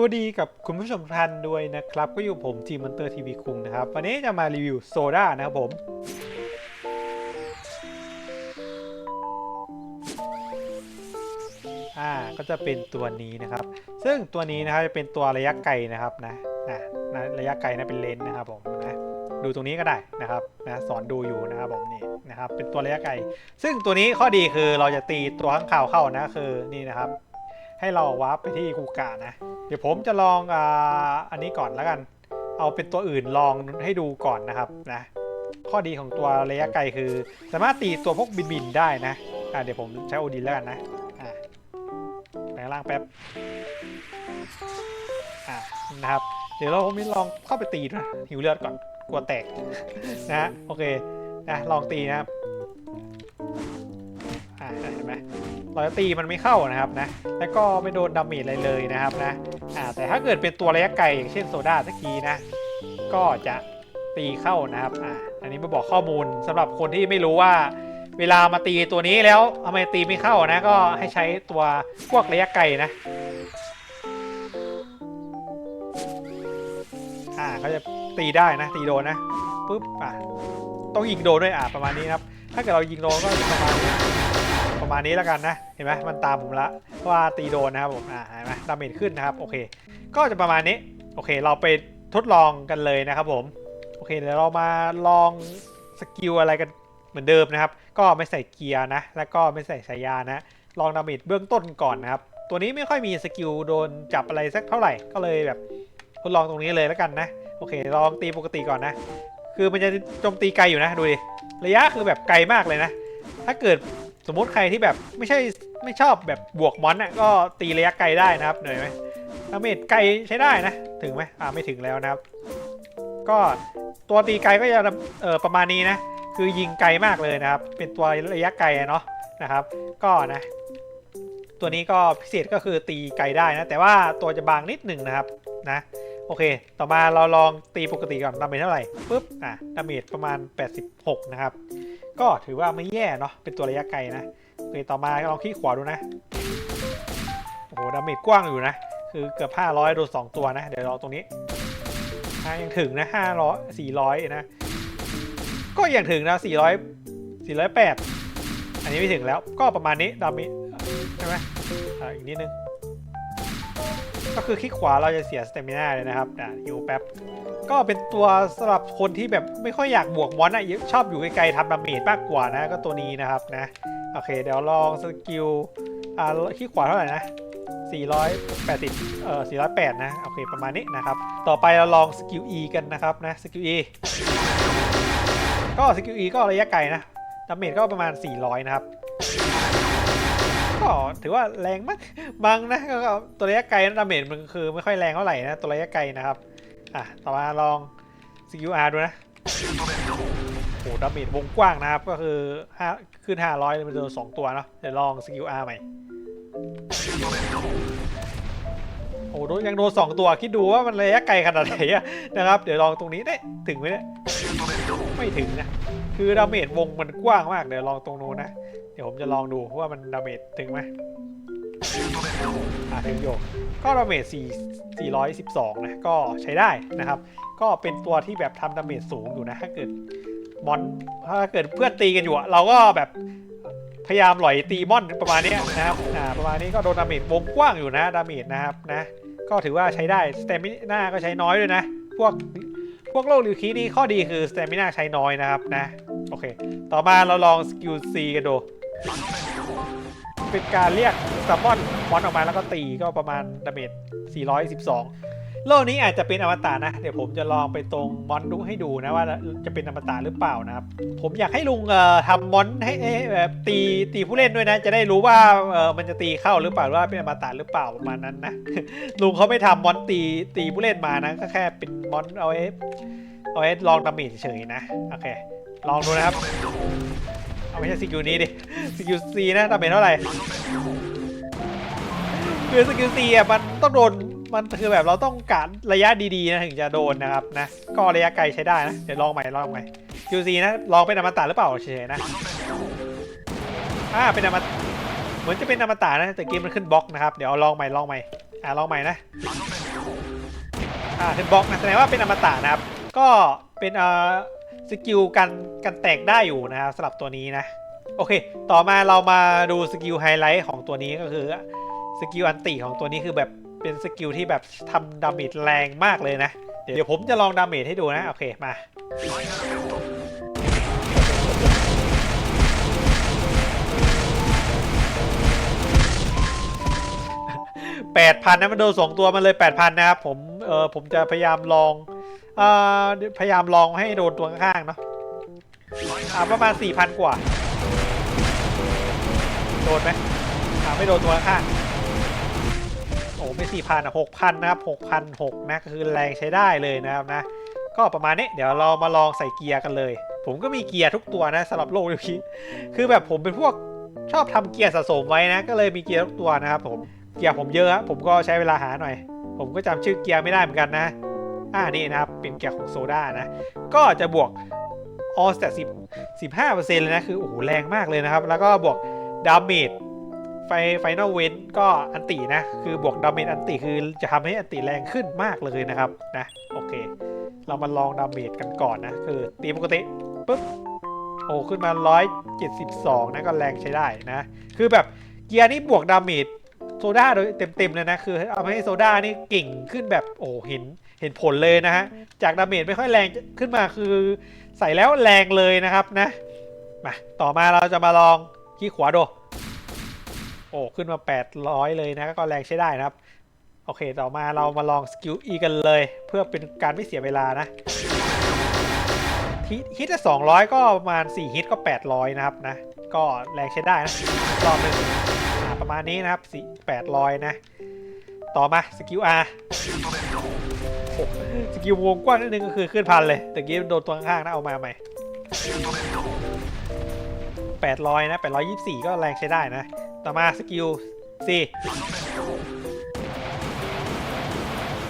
วัสดีกับคุณผู้ชมทุกท่านด้วยนะครับ ก็อยู่ผมจีมอนเตอร์ทีวีคุงนะครับ วันนี้จะมารีวิวโซดานะครับผมอ่าก็จะเป็นตัวนี้นะครับ ซึ่งตัวนี้นะครับจะเป็นตัวระยะไกลนะครับนะนะนะระยะไกลนะเป็นเลนส์นะครับผมนะดูตรงนี้ก็ได้นะครับนะสอนดูอยู่นะครับผมนี่นะครับ เป็นตัวระยะไกล ซึ่งตัวนี้ข้อดีคือเราจะตีตัวข้างข่าวเข้านะคือนี่นะครับ ให้เราวาร์ปไปที่คูกะนะ เดี๋ยวผมจะลองอ่าอันนี้ก่อนแล้วกัน เอาเป็นตัวอื่นลองให้ดูก่อนนะครับนะ ข้อดีของตัวระยะไกลคือ สามารถตีตัวพวกบินบินๆได้นะอ่าเดี๋ยวผมใช้โอดินแล้วกันนะอ่าแปลงร่างแป๊บอ่านะครับ เดี๋ยวเราผมลองเข้าไปตีนะหิวเลือดก่อนกลัวแตกนะโอเคนะลองตีนะครับ อ่าเห็นไหมเราตีมันไม่เข้านะครับนะ แล้วก็ไม่โดนดาเมจอะไรเลยนะครับนะอ่าแต่ถ้าเกิดเป็นตัวระยะไกลอย่างเช่นโซดาสักทีนะ ก็จะตีเข้านะครับอ่าอันนี้มาบอกข้อมูลสำหรับคนที่ไม่รู้ว่าเวลามาตีตัวนี้แล้วทำไมตีไม่เข้านะ ก็ให้ใช้ตัวพวกระยะไกลนะอ่าเขาจะตีได้นะ ตีโดนนะปุ๊บอ่าต้องยิงโดนด้วยอ่าประมาณนี้ครับ ถ้าเกิดเรายิงโดนก็ประมาณนี้ ประมาณนี้แล้วกันนะ เห็นไหมมันตามผมละว่าตีโดนนะครับผมอ่าเห็นไหมดาเมจขึ้นนะครับโอเค ก็จะประมาณนี้โอเค เราไปทดลองกันเลยนะครับผมโอเคเดี๋ยวเรามาลองสกิลอะไรกันเหมือนเดิมนะครับ ก็ไม่ใส่เกียร์นะ แล้วก็ไม่ใส่สายยานะ ลองดาเมจเบื้องต้นก่อนนะครับ ตัวนี้ไม่ค่อยมีสกิลโดนจับอะไรสักเท่าไหร่ ก็เลยแบบทดลองตรงนี้เลยแล้วกันนะ โอเค ลองตีปกติก่อนนะ คือมันจะโจมตีไกลอยู่นะ ดูดิ ระยะคือแบบไกลมากเลยนะ ถ้าเกิด สมมติใครที่แบบไม่ใช่ไม่ชอบแบบบวกมอนอะก็ตีระยะไกลได้นะครับเหนื่อยไหมดาเมจไกลใช้ได้นะ ถึงไหมอ่าไม่ถึงแล้วนะครับ ก็ตัวตีไกลก็จะเออประมาณนี้นะ คือยิงไกลมากเลยนะครับ เป็นตัวระยะไกลเนาะนะครับ ก็นะ ตัวนี้ก็พิเศษก็คือตีไกลได้นะ แต่ว่าตัวจะบางนิดหนึ่งนะครับนะโอเค ต่อมาเราลองตีปกติก่อนดาเมจเท่าไหร่ปุ๊บ อะ ดาเมจประมาณ 86 นะครับ ก็ถือว่าไม่แย่เนาะเป็นตัวระยะไกลนะโอเคต่อมาลองคลิกขวาดูนะโอ้โหดาเมจกว้างอยู่นะ คือเกือบ 500โดน2ตัวนะ เดี๋ยวลองตรงนี้ยังถึงนะ500 400 นะ ก็ยังถึงนะ400 408 อันนี้ไม่ถึงแล้วก็ประมาณนี้ดาเมจใช่ไหมอ่าอีกนิดนึงก็คือคลิกขวาเราจะเสียสเตมินาเลยนะครับอะอยู่แป๊บ ก็เป็นตัวสำหรับคนที่แบบไม่ค่อยอยากบวกมอนอะชอบอยู่ไกลๆทำดาเมจมากกว่านะ ก็ตัวนี้นะครับนะโอเค เดี๋ยวลองสกิลอ่าขี้ขวาเท่าไหร่นะ480เอ่อ408 นะ โอเค ประมาณนี้นะครับ ต่อไปเราลองสกิล E กันนะครับนะ สกิล E ก็สกิล E ก็ระยะไกลนะ ดาเมจก็ประมาณ 400 นะครับ ก็ถือว่าแรงมากบางนะ ก็ตัวระยะไกลนะดาเมจมันคือไม่ค่อยแรงเท่าไหร่นะ ตัวระยะไกลนะครับ อะ ต่อมาลอง CQR ดูนะ โอ้ดาเมจวงกว้างนะครับ ก็คือ5ขึ้น 500เลยมันโดน2ตัวเนาะ เดี๋ยวลอง CQR ใหม่ โอ้โดนยังโดน2ตัว คิดดูว่ามันระยะไกลขนาดไหนอะนะครับ เดี๋ยวลองตรงนี้ได้ถึงไหมเนี่ยไม่ถึงนะ คือดาเมจวงมันกว้างมาก เดี๋ยวลองตรงนู้นนะ เดี๋ยวผมจะลองดูว่ามันดาเมจถึงไหม อ่าถึงโยกก็ดาเมจ4 412 นะ ก็ใช้ได้นะครับ ก็เป็นตัวที่แบบทำดาเมจสูงอยู่นะ ถ้าเกิดมอนถ้าเกิดเพื่อนตีกันอยู่อะเราก็แบบพยายามหลอยตีมอนประมาณนี้นะครับอ่าประมาณนี้ก็โดนดาเมจวงกว้างอยู่นะดาเมจนะครับนะ ก็ถือว่าใช้ได้สเตมิน่าก็ใช้น้อยด้วยนะ พวกพวกโลกลิวคีนี่ข้อดีคือสเตมิน่าใช้น้อยนะครับนะ โอเค ต่อมาเราลองสกิล C กันดู เป็นการเรียกซัมมอนมอนออกมาแล้วก็ตีก็ประมาณดาเมจ412 โลกนี้อาจจะเป็นอมตะนะ เดี๋ยวผมจะลองไปตรงมอนดูให้ดูนะว่าจะเป็นอมตะหรือเปล่านะครับ ผมอยากให้ลุงเอ่อทำมอนให้แบบตีตีผู้เล่นด้วยนะ จะได้รู้ว่าเออมันจะตีเข้าหรือเปล่าว่าเป็นอมตะหรือเปล่าประมาณนั้นนะ ลุงเขาไม่ทำมอนตีตีผู้เล่นมานะก็แค่เป็นมอนเอาไว้เอาไว้ลองดาเมจเฉยนะ โอเค ลองดูนะครับ เอาไม่ใช่สกิลนี้ดิสกิลซีนะดาเมจเท่าไหร่คือสกิลซีอะมันต้องโดนมันคือแบบเราต้องการระยะดีๆนะถึงจะโดนนะครับนะก็ระยะไกลใช้ได้นะเดี๋ยวลองใหม่ลองใหม่สกิลซีนะลองเป็นอมตะหรือเปล่าเฉยๆนะอ่าเป็นอมตะเหมือนจะเป็นอมตะนะแต่เกมมันขึ้นบล็อกนะครับเดี๋ยวลองใหม่ลองใหม่อ่าลองใหม่นะอ่าเทนบล็อกนะแสดงว่าเป็นอมตะนะครับก็เป็นเอ่อ สกิลกันกันแตกได้อยู่นะครับสำหรับตัวนี้นะ โอเค ต่อมาเรามาดูสกิลไฮไลท์ของตัวนี้ก็คือสกิลอันติของตัวนี้คือแบบเป็นสกิลที่แบบทำดาเมจแรงมากเลยนะ เดี๋ยวผมจะลองดาเมจให้ดูนะ โอเคมาแปดพันนะมันโดนสองตัวมันเลยแปดพันนะครับผมเออผมจะพยายามลอง เอ่อพยายามลองให้โดนตัวข้างๆเนาะอ่าประมาณสี่พันกว่า โดนไหมอ่าไม่โดนตัวข้างโอ้ไม่สี่พันอะหกพันนะครับหกพันหกนะก็คือแรงใช้ได้เลยนะครับนะ ก็ประมาณนี้เดี๋ยวเรามาลองใส่เกียร์กันเลย ผมก็มีเกียร์ทุกตัวนะสำหรับโลกนี้คือแบบผมเป็นพวกชอบทำเกียร์สะสมไว้นะ ก็เลยมีเกียร์ทุกตัวนะครับผมเกียร์ผมเยอะฮะผมก็ใช้เวลาหาหน่อย ผมก็จำชื่อเกียร์ไม่ได้เหมือนกันนะ อ่านี่นะครับ เป็นเกียร์ของโซดานะ ก็จะบวกออสแต่สิบสิบห้าเปอร์เซ็นต์เลยนะ คือโอ้โหแรงมากเลยนะครับ แล้วก็บวกดาเมจไฟไฟนอลเวนก็อันตินะ คือบวกดาเมจอันติคือจะทำให้อันติแรงขึ้นมากเลยนะครับนะโอเค เรามาลองดาเมจกันก่อนนะ คือตีปกติปุ๊บโอ้ขึ้นมา 172 นะก็แรงใช้ได้นะ คือแบบเกียร์นี้บวกดาเมจโซดาโดยเต็มๆเลยนะ คือเอาให้โซดานี่เก่งขึ้นแบบโอ้เห็น ห็นผลเลยนะฮะ จากดาเมจไม่ค่อยแรงขึ้นมาคือ ใส่แล้วแรงเลยนะครับนะ มา ต่อมาเราจะมาลองขี้ขวาดู โอ้ ขึ้นมา 800 เลยนะ ก็แรงใช้ได้นะครับ โอเค ต่อมาเรามาลองสกิล E กันเลย เพื่อเป็นการไม่เสียเวลานะฮิตฮิตละ200 ก็ประมาณ 4 ฮิตก็ 800 นะครับนะ ก็แรงใช้ได้นะ รอบหนึงอ่าประมาณนี้นะครับสี่แปดร้อยนะ ต่อมาสกิล R สกิลวงกว้างนิดนึงก็คือขึ้นพันเลย แต่กี้โดนตัวข้างๆนะเอามาใหม่แปดร้อยนะแปดร้อยยี่สิบสี่ก็แรงใช้ได้นะ ต่อมาสกิล C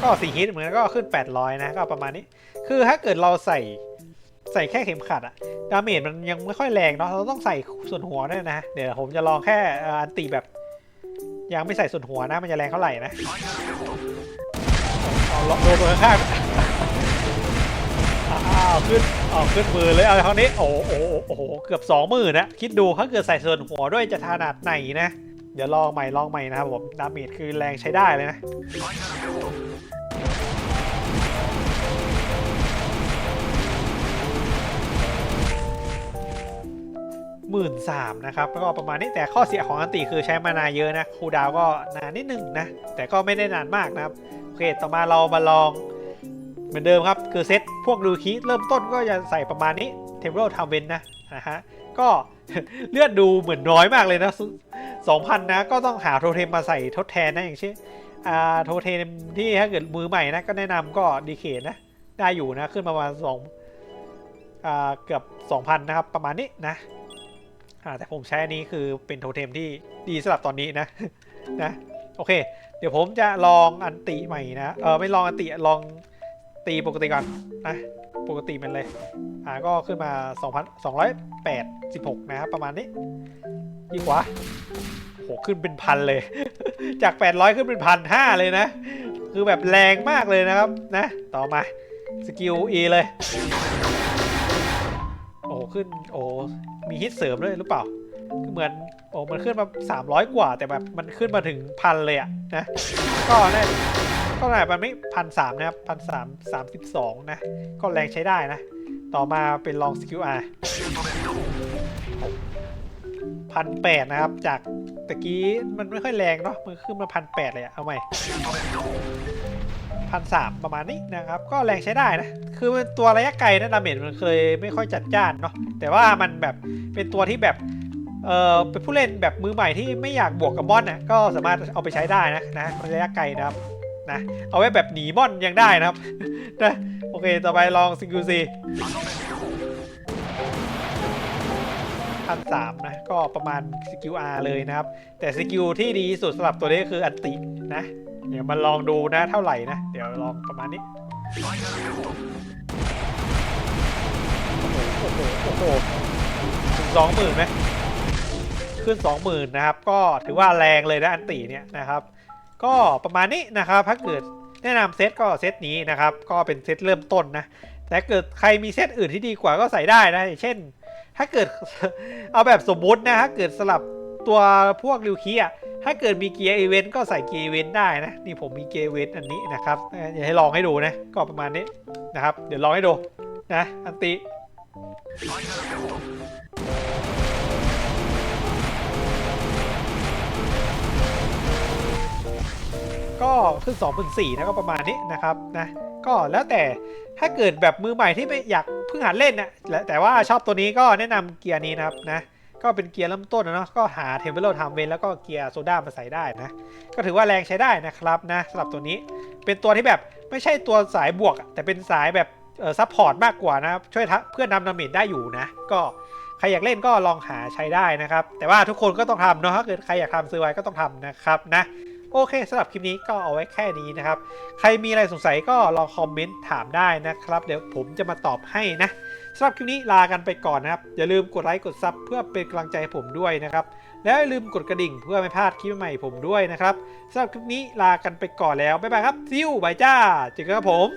ก็สี่ฮิตเหมือนก็ขึ้น800นะ ก็ประมาณนี้ คือถ้าเกิดเราใส่ใส่แค่เข็มขัดอะดาเมจมันยังไม่ค่อยแรงเนาะ เราต้องใส่ส่วนหัวด้วยนะ เดี๋ยวผมจะลองแค่อันตีแบบ ยังไม่ใส่ส่วนหัวนะ มันจะแรงเท่าไหร่นะ ล็อกโดนตัวข้างอ้าวขึ้นออกขึ้นมือเลยเอาเท่านี้โอ้โหโอ้โหเกือบสองหมื่นนะคิดดูถ้าเกิดใส่ส่วนหัวด้วยจะขนาดไหนนะเดี๋ยวลองใหม่ลองใหม่นะครับผมดาเมจคือแรงใช้ได้เลยนะหมื่นสามนะครับก็ประมาณนี้แต่ข้อเสียของอันติคือใช้มานาเยอะนะคูดาวก็นานนิดนึงนะแต่ก็ไม่ได้นานมากนะครับ เคต่อมาเรามาลองเหมือนเดิมครับ คือเซตพวกรูคีเริ่มต้นก็จะใส่ประมาณนี้เทมเ r ลทำเวนนะนะฮะก็เลือดดูเหมือนน้อยมากเลยนะสองพันนะ ก็ต้องหาโทเทมมาใส่ทดแทนนะอย่างเช่นอ่าโทเทมที่ถ้าเกิดมือใหม่นะ ก็แนะนำก็ดีเคนะ ได้อยู่นะ ขึ้นประมาณสองอ่าเกือบ 2,000 นะครับ ประมาณนี้นะอ่าแต่ผมใช้อันนี้คือเป็นโทเทมที่ดีสำหรับตอนนี้นะนะ โอเค เดี๋ยวผมจะลองอันติใหม่นะเออไม่ลองอันติลองตีปกติก่อนนะปกติมันเลย อ่าก็ขึ้นมา 2,286 นะครับ ประมาณนี้ยี่ขวาโหขึ้นเป็นพันเลย จาก 800 ขึ้นเป็นพันห้าเลยนะ คือแบบแรงมากเลยนะครับนะ ต่อมา สกิล E เลย โอ้ขึ้น โอ้มีฮิตเสริมด้วยหรือเปล่า เหมือน โอ้มันขึ้นมา300 กว่า แต่แบบมันขึ้นมาถึงพันเลยอะนะ ก็ได้ก็ได้มันไม่พันสามนะครับพันสามสามสิบสองนะ ก็แรงใช้ได้นะ ต่อมาเป็นลองสกิลอาร์พันแปดนะครับ จากตะกี้มันไม่ค่อยแรงเนาะมันขึ้นมาพันแปดเลยอะเอาใหม่พันสามประมาณนี้นะครับ ก็แรงใช้ได้นะ คือมันตัวระยะไกลนะดาเมจมันเคยไม่ค่อยจัดจ้านเนาะแต่ว่ามันแบบเป็นตัวที่แบบ เออเป็นผู้เล่นแบบมือใหม่ที่ไม่อยากบวกกับมอนน่ะก็สามารถเอาไปใช้ได้นะนะระยะไกลนะครับนะเอาไว้แบบหนีมอนยังได้นะครับนะโอเคต่อไปลองซิงคูซีพันสามนะก็ประมาณสกิล R เลยนะครับ แต่สกิลที่ดีสุดสำหรับตัวนี้คืออันตินะเดี๋ยวมาลองดูนะเท่าไหร่นะ เดี๋ยวลองประมาณนี้ โอ้โหโอ้โหถึงสองหมื่นไหม ขึ้นสองหมื่นะครับ ก็ถือว่าแรงเลยนะอันตีเนี่ยนะครับ ก็ประมาณนี้นะครับ ถ้าเกิดแนะนำเซตก็เซตนี้นะครับ ก็เป็นเซตเริ่มต้นนะแต่เกิดใครมีเซตอื่นที่ดีกว่าก็ใส่ได้นะ เช่น ถ้าเกิดเอาแบบสมมุตินะถ้าเกิดสลับตัวพวกริวคีอะถ้าเกิดมีเกียร์อีเวนต์ก็ใส่เกียร์อีเวนต์ได้นะ นี่ผมมีเกียร์อีเวนต์อันนี้นะครับอ่ออยากให้ลองให้ดูนะ ก็ประมาณนี้นะครับ เดี๋ยวลองให้ดูนะ อันติ ก็ขึ้น 2 4 4นะก็ประมาณนี้นะครับนะก็แล้วแต่ถ้าเกิดแบบมือใหม่ที่ไม่อยากเพิ่งหัดเล่นนะแต่ว่าชอบตัวนี้ก็แนะนำเกียร์นี้นะครับนะก็เป็นเกียร์เริ่มต้นนะเนาะก็หาเทมเ e อร์ทำเวนแล้วก็เกียร์โซดามาใส่ได้นะ ก็ถือว่าแรงใช้ได้นะครับนะสำหรับตัวนี้เป็นตัวที่แบบไม่ใช่ตัวสายบวก แต่เป็นสายแบบซัพพอร์ตมากกว่านะช่วยเพื่อนนำดาเมจได้อยู่นะ ก็ใครอยากเล่นก็ลองหาใช้ได้นะครับ แต่ว่าทุกคนก็ต้องทำเนาะถ้าเกิดใครอยากทำซื้อไว้ก็ต้องทำนะครับนะ โอเคสำหรับคลิปนี้ก็เอาไว้แค่นี้นะครับ ใครมีอะไรสงสัยก็ลองคอมเมนต์ถามได้นะครับ เดี๋ยวผมจะมาตอบให้นะสำหรับคลิปนี้ลากันไปก่อนนะครับ อย่าลืมกดไลค์กดซับเพื่อเป็นกำลังใจให้ผมด้วยนะครับ แล้วอย่าลืมกดกระดิ่งเพื่อไม่พลาดคลิปใหม่ผมด้วยนะครับสำหรับคลิปนี้ลากันไปก่อนแล้วบ๊ายบายครับซิวบายจ้าเจอกันครับผม